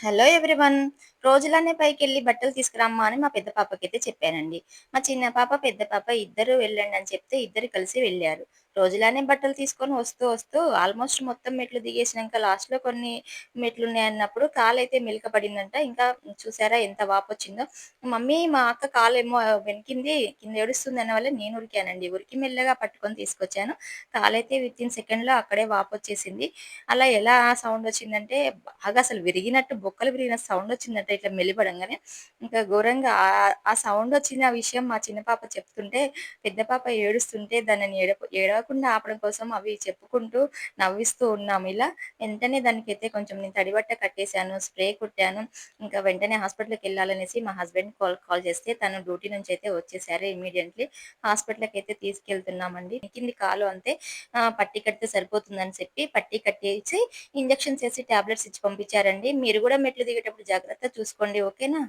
Hello everyone. రోజులనే పైకి వెళ్ళి బట్టలు తీసుకురామ్మా అని మా పెద్ద పాపకైతే చెప్పానండి. మా చిన్న పాప పెద్ద పాప ఇద్దరు వెళ్ళండి అని చెప్తే ఇద్దరు కలిసి వెళ్ళారు. రోజులానే బట్టలు తీసుకొని వస్తూ వస్తూ ఆల్మోస్ట్ మొత్తం మెట్లు దిగేసినాక లాస్ట్లో కొన్ని మెట్లు ఉన్నాయన్నప్పుడు కాలు మెలిక పడిందంట ఇంకా చూసారా ఎంత వాపు వచ్చిందో మమ్మీ మా అక్క కాలు ఏమో వెనికింది కింద ఏడుస్తుంది అన్న వల్ల నేను ఉరికానండి. ఉరికి మెల్లగా పట్టుకొని తీసుకొచ్చాను. కాలైతే విత్ ఇన్ సెకండ్లో అక్కడే వాపు వచ్చేసింది అలా ఎలా సౌండ్ వచ్చిందంటే బాగా అసలు విరిగినట్టు బొక్కలు విరిగిన సౌండ్ వచ్చిందంట ఇట్లా మెలిపడంగానే ఇంకా ఘోరంగా ఆ- సౌండ్ వచ్చిన విషయం మా చిన్న పాప చెప్తుంటే పెద్ద పాప ఏడుస్తుంటే దానిని ఏడ ఏడవకుండా ఆపడం కోసం అవి చెప్పుకుంటూ నవ్విస్తూ ఉన్నాము. ఇలా వెంటనే దానికైతే కొంచెం నేను తడిబట్ట కట్టేశాను స్ప్రే కుట్టాను. ఇంకా వెంటనే హాస్పిటల్కి వెళ్ళాలనేసి మా హస్బెండ్ కాల్ కాల్ చేస్తే తను డ్యూటీ నుంచి అయితే వచ్చేసారు ఇమీడియట్లీ హాస్పిటల్కి అయితే తీసుకెళ్తున్నామండి. కింది కాలు అంతే. పట్టి కడితే సరిపోతుందని చెప్పి పట్టి కట్టేసి ఇంజెక్షన్స్ వేసి టాబ్లెట్స్ ఇచ్చి పంపించారండి. మీరు కూడా మెట్లు దిగేటప్పుడు జాగ్రత్త చూసుకోండి ఓకేనా?